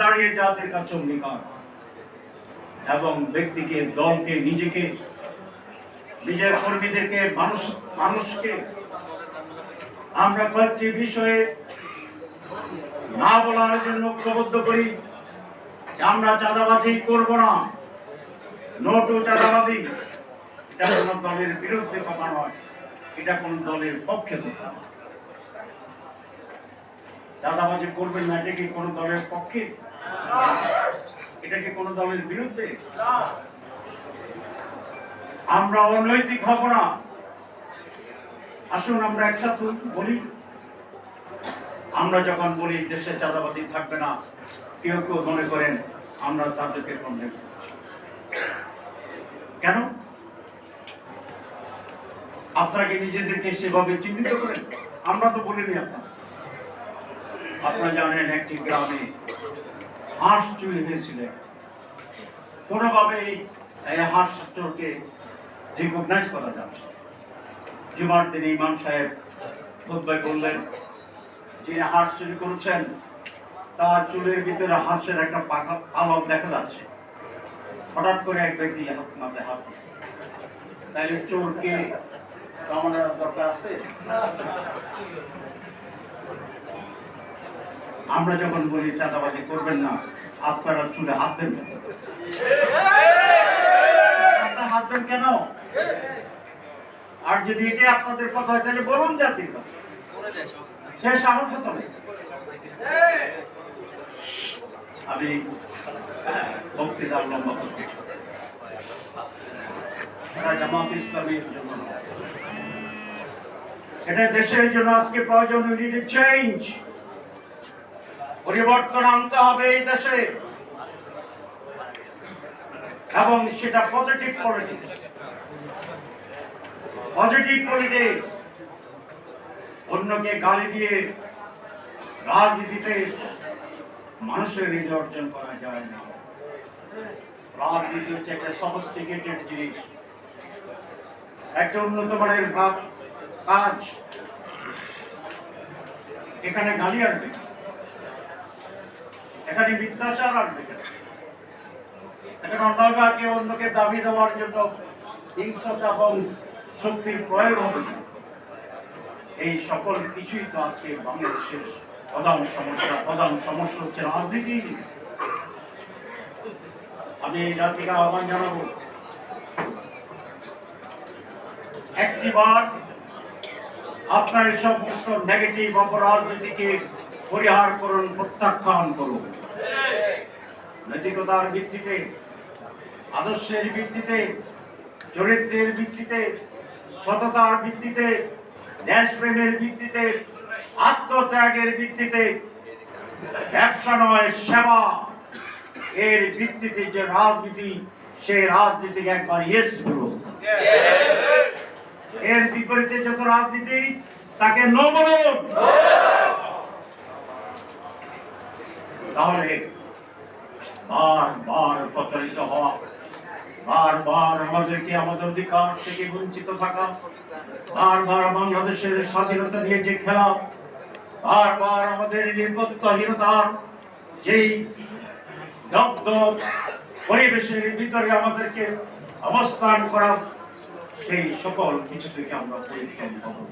দাঁড়িয়ে জাতির কাছে অঙ্গীকার। এবং ব্যক্তিকে, দলকে, নিজেকে, নিজের কর্মীদেরকে, মানুষ, মানুষকে আমরা কয়েকটি বিষয়ে না বলার জন্য ঐক্যবদ্ধ করি আমরা চাঁদাবাজি করব না। নোটু চাঁদাবাজি এটা কোনো দলের বিরুদ্ধে কথা নয় এটা কোন দলের পক্ষে কথা নয় চাঁদাবাজি করবেন না, এটা কি কোনো দলের পক্ষে? এটা কি কোনো দলের বিরুদ্ধে? আমরা অনৈতিক হব না। আসুন, আমরা একসাথে বলি। আমরা যখন বলি দেশে চাঁদাবাজি থাকবে না, কেউ কেউ মনে করেন, আমরা তাদেরকে কন্ডেম কেন? আপনারা কি নিজেদেরকে সেভাবে চিহ্নিত করেন? আমরা তো বলিনি আপনার আপনারা জানেন একটি গ্রামে হাঁস চুরি হয়েছিল। কোনোভাবেই এই হাঁস চোরকে রিকগনাইজ করা যাচ্ছে জুমার দিন ইমাম সাহেব খুদ্ায় বললেন যিনি হাঁস চুরি করছেন, তার চুলের ভিতরে হাঁসের একটা পাখা পালক দেখা যাচ্ছে। হঠাৎ করে এক ব্যক্তি হাত মাথায় হাত। তাইলে চোরকে কামানোর দরকার আছে? আমরা যখন বলি, চাঁদাবাজি করবেন না, আপনারা চুলে হাত দেন? হাত দেন কেন? আর যদি এটা আপনাদের কথা হয়, তাহলে বলুন জাতির সে সাহস তো নেই। আমি, বক্তৃতা লম্বা করতে জামাত ইসলামের জন্য নয়। এটা দেশের জন্য আজকে প্রয়োজন চেঞ্জ পরিবর্তন আনতে হবে এই দেশে। এবং সেটা পজিটিভ পলিটিক্স পজিটিভ পলিটিক্স অন্যকে গালি দিয়ে রাজনীতিতে মানুষের হৃদয় অর্জন করা যায় না। রাজনীতি হচ্ছে একটা সফিস্টিকেটেড জিনিস। একটা উন্নত মানের কাজ। এখানে গালি আসবে। এখানে মিথ্যাচার আসবে এখানে অন্যভাবে অন্যকে দাবি দেওয়ার জন্য হিংসতা এবং শক্তির প্রয়োগ হবে এই সকল কিছুই তো আজকে বাংলাদেশের প্রধান সমস্যা প্রধান সমস্যা হচ্ছে রাজনীতি। আমি এই জাতিকে আহ্বান জানাব, একটি বার আপনার সমস্ত নেগেটিভ অপরাজনীতিকে পরিহার করুন প্রত্যাখ্যান করুন নৈতিকতার ভিত্তিতে, আদর্শের ভিত্তিতে, চরিত্রের ভিত্তিতে, সততার ভিত্তিতে দেশপ্রেমের ভিত্তিতে, আত্মত্যাগের ভিত্তিতে, ব্যবসা নয়, সেবা। এর ভিত্তিতে যে রাজনীতি, সেই রাজনীতিকে একবার ইয়েস বলুন এর বিপরীতে যত রাজনীতি, তাকে নো বলুন তাহলে বারবার প্রতারিত হওয়া, বারবার আমাদেরকে আমাদের অধিকার থেকে বঞ্চিত থাকা, বারবার বাংলাদেশের স্বাধীনতা নিয়ে যে খেলা, বারবার আমাদের নিরাপত্তাহীনতার যেই দগ্ধ পরিবেশের ভিতরে আমাদেরকে অবস্থান করা, সেই সকল কিছু থেকে আমরা পরিত্রাণ পাবো।